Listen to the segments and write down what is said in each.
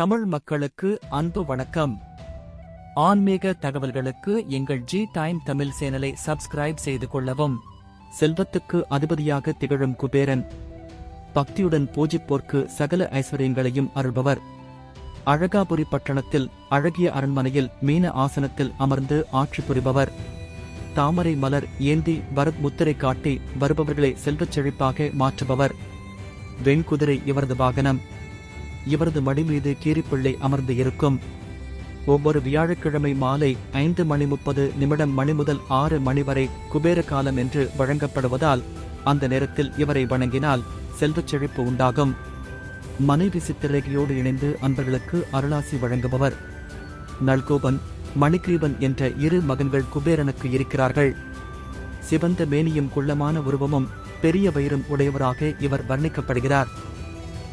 தமிழ் மக்களுக்கு அன்பு வணக்கம். ஆன்மீக தகவல்களுக்கு எங்கள் ஜி டைம் தமிழ் சேனலை சப்ஸ்கிரைப் செய்து கொள்ளவும். செல்வத்துக்கு அதிபதியாக திகழும் குபேரன். பக்தியுடன் பூஜிப்போர்க்கு சகல ஐஸ்வர்யங்களையும் அருள்பவர். அழகாபுரி பட்டணத்தில் அழகிய அரண்மனையில் மீன ஆசனத்தில் அமர்ந்து ஆட்சி புரிபவர். தாமரை மலர் ஏந்தி பரத் முத்திரை காட்டி வருபவர்களை செல்வச் செழிப்பாக மாற்றுபவர். வெண்குதிரை இவரது வாகனம். இவரது மடிமீது கீரிப்பிள்ளை அமர்ந்து இருக்கும். ஒவ்வொரு வியாழக்கிழமை மாலை ஐந்து மணி முப்பது நிமிடம் மணி முதல் ஆறு மணி வரை குபேர காலம் என்று வழங்கப்படுவதால் அந்த நேரத்தில் இவரை வணங்கினால் செல்வச் செழிப்பு உண்டாகும். மனைவி சித்திரேகையோடு இணைந்து அன்பர்களுக்கு அருளாசி வழங்குபவர். நல்கோபன் மணிகிரீபன் என்ற இரு மகன்கள் குபேரனுக்கு இருக்கிறார்கள். சிவந்த மேனியும் குள்ளமான உருவமும் பெரிய வயிறும் உடையவராக இவர் வர்ணிக்கப்படுகிறார்.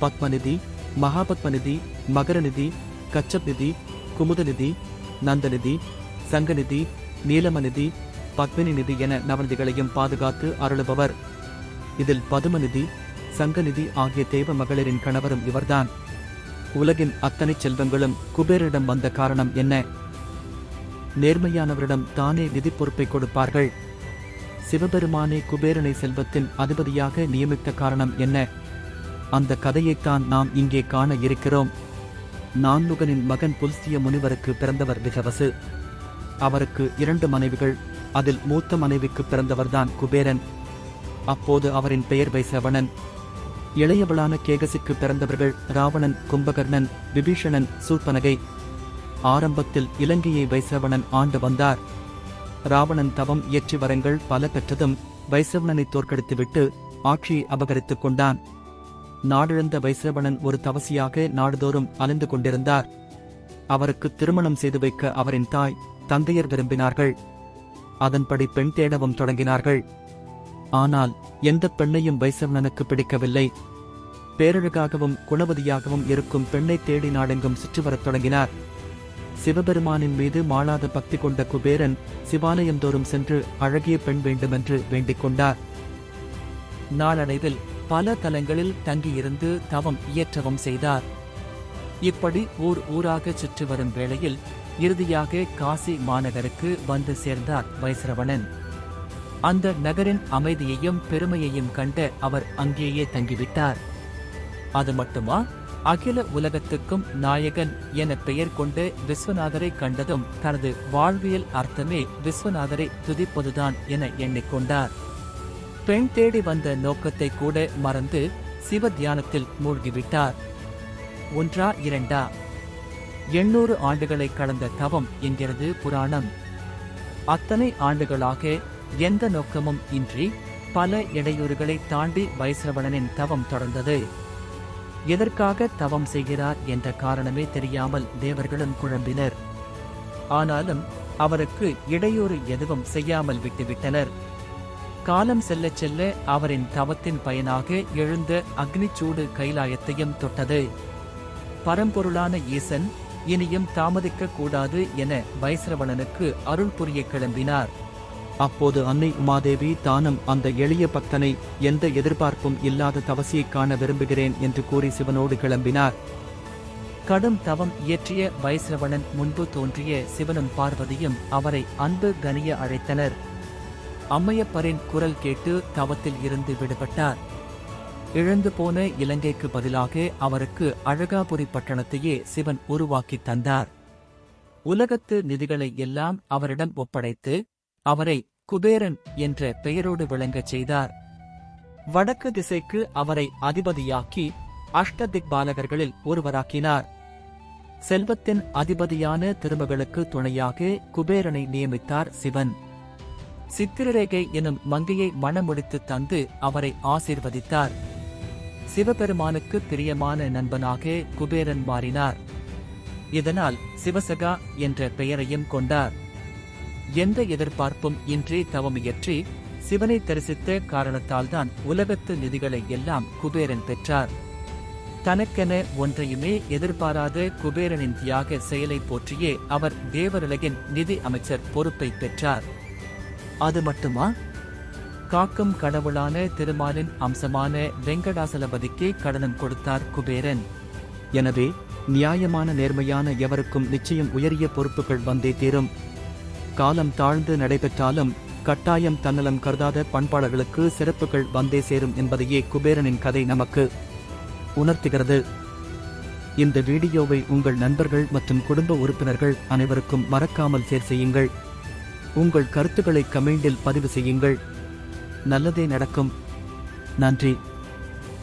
பத்மநிதி மகாபத்மநிதி மகரநிதி கச்சப்நிதி குமுதநிதி நந்தநிதி சங்கநிதி நீலமநிதி பத்மினி நிதி என நவநிதிகளையும் பாதுகாத்து அருளுபவர். இதில் பதுமநிதி சங்கநிதி ஆகிய தேவ மகளிரின் கணவரும் இவர்தான். உலகின் அத்தனை செல்வங்களும் குபேரிடம் வந்த காரணம் என்ன? நேர்மையானவரிடம் தானே நிதி பொறுப்பை கொடுப்பார்கள்? சிவபெருமானே குபேரனை செல்வத்தின் அதிபதியாக நியமித்த காரணம் என்ன? அந்த கதையைத்தான் நாம் இங்கே காண இருக்கிறோம். நான்முகனின் மகன் புல்சிய முனிவருக்கு பிறந்தவர் விகவசு அவருக்கு இரண்டு மனைவிகள் அதில் மூத்த மனைவிக்கு பிறந்தவர்தான் குபேரன். அப்போது அவரின் பெயர் வைசவணன். இளையவளான கேகசிக்கு பிறந்தவர்கள் ராவணன் கும்பகர்ணன் விபீஷணன் சூர்பனகை. ஆரம்பத்தில் இலங்கையை வைசவணன் ஆண்டு வந்தார். ராவணன் தவம் இயற்றி வரங்கள் பல பெற்றதும் வைசவணனை தோற்கடித்துவிட்டு ஆட்சியை அபகரித்துக் கொண்டான். நாடிழந்த வைசவனன் ஒரு தவசியாக நாடுதோறும் அலைந்து கொண்டிருந்தார். அவருக்கு திருமணம் செய்து வைக்க அவரின் தாய் தந்தையர் விரும்பினார்கள். அதன்படி பெண் தேடவும் தொடங்கினார்கள். ஆனால் எந்த பெண்ணையும் வைசவனனுக்கு பிடிக்கவில்லை. பேரழகாகவும் குணவதியாகவும் இருக்கும் பெண்ணை தேடி நாடெங்கும் சுற்றி வரத் தொடங்கினார். சிவபெருமானின் மீது மாளாத பக்தி கொண்ட குபேரன் சிவாலயம் தோறும் சென்று அழகிய பெண் வேண்டுமென்று வேண்டிக் கொண்டார். நாளடைவில் பல தலங்களில் தங்கியிருந்து தவம் இயற்றவும் செய்தார். இப்படி ஊர் ஊராக சுற்றி வரும் வேளையில் இறுதியாக காசி மாநகருக்கு வந்து சேர்ந்தார் வைசிரவணன் அந்த நகரின் அமைதியையும் பெருமையையும் கண்ட அவர் அங்கேயே தங்கிவிட்டார். அது மட்டுமா? அகில உலகத்துக்கும் நாயகன் என பெயர் கொண்டு விஸ்வநாதரை கண்டதும் தனது வாழ்வியல் அர்த்தமே விஸ்வநாதரை துதிப்பதுதான் என எண்ணிக்கொண்டார். பெண் தேடி வந்த நோக்கத்தை கூட மறந்து சிவ தியானத்தில் மூழ்கிவிட்டார். ஒன்றா இரண்டா? எண்ணூறு ஆண்டுகளை கடந்த தவம் என்கிறது புராணம். அத்தனை ஆண்டுகளாக எந்த நோக்கமும் இன்றி பல இடையூறுகளை தாண்டி வைஸ்ரவணனின் தவம் தொடர்ந்தது. எதற்காக தவம் செய்கிறார் என்ற காரணமே தெரியாமல் தேவர்களும் குழம்பினர். ஆனாலும் அவருக்கு இடையூறு எதுவும் செய்யாமல் விட்டுவிட்டனர். காலம் செல்ல செல்ல அவரின் தவத்தின் பயனாக எழுந்த அக்னிச்சூடு கைலாயத்தையும் தொட்டது. பரம்பொருளான ஈசன் இனியும் தாமதிக்க கூடாது என வைஸ்ரவணனுக்கு அருள் புரிய கிளம்பினார். அப்போது அன்னை உமாதேவி தானும் அந்த எளிய பக்தனை எந்த எதிர்பார்ப்பும் இல்லாத தவசியைக் காண விரும்புகிறேன் என்று கூறி சிவனோடு கிளம்பினார். கடும் தவம் இயற்றிய வைஸ்ரவணன் முன்பு தோன்றிய சிவனும் பார்வதியும் அவரை அன்பு கனிய அழைத்தனர். அம்மையப்பரின் குரல் கேட்டு தவத்தில் இருந்து விடுபட்டார். இழந்து போன இலங்கைக்கு பதிலாக அவருக்கு அழகாபுரி பட்டணத்தையே சிவன் உருவாக்கி தந்தார். உலகத்து நிதிகளை எல்லாம் அவரிடம் ஒப்படைத்து அவரை குபேரன் என்ற பெயரோடு விளங்கச் செய்தார். வடக்கு திசைக்கு அவரை அதிபதியாக்கி அஷ்டதிக்பாலகர்களில் ஒருவராக்கினார். செல்வத்தின் அதிபதியான திருமகளுக்கு துணையாக குபேரனை நியமித்தார் சிவன். சித்திரரேகை எனும் மங்கையை மணமுடித்து தந்து அவரை ஆசீர்வதித்தார். சிவபெருமானுக்கு பிரியமான நண்பனாக குபேரன் மாறினார். இதனால் சிவசகா என்ற பெயரையும் கொண்டார். எந்த எதிர்பார்ப்பும் இன்றி தவமியற்றி சிவனை தரிசித்த காரணத்தால்தான் உலகத்து நிதிகளை எல்லாம் குபேரன் பெற்றார். தனக்கென ஒன்றையுமே எதிர்பாராத குபேரனின் தியாக செயலை போற்றியே அவர் தேவருலகின் நிதி அமைச்சர் பொறுப்பை பெற்றார். அது மட்டுமா? காக்கும் கடவுளான திருமாலின் அம்சமான வெங்கடாசலபதிக்கே கடனம் கொடுத்தார் குபேரன். எனவே நியாயமான நேர்மையான எவருக்கும் நிச்சயம் உயரிய பொறுப்புகள் வந்தே தீரும். காலம் தாழ்ந்து நடைபெற்றாலும் கட்டாயம் தன்னலம் கருதாத பண்பாளர்களுக்கு சிறப்புகள் வந்தே சேரும் என்பதையே குபேரனின் கதை நமக்கு உணர்த்துகிறது. இந்த வீடியோவை உங்கள் நண்பர்கள் மற்றும் குடும்ப உறுப்பினர்கள் அனைவருக்கும் மறக்காமல் சேர் செய்யுங்கள். உங்கள் கருத்துக்களை கமெண்டில் பதிவு செய்யுங்கள். நல்லதே நடக்கும். நன்றி.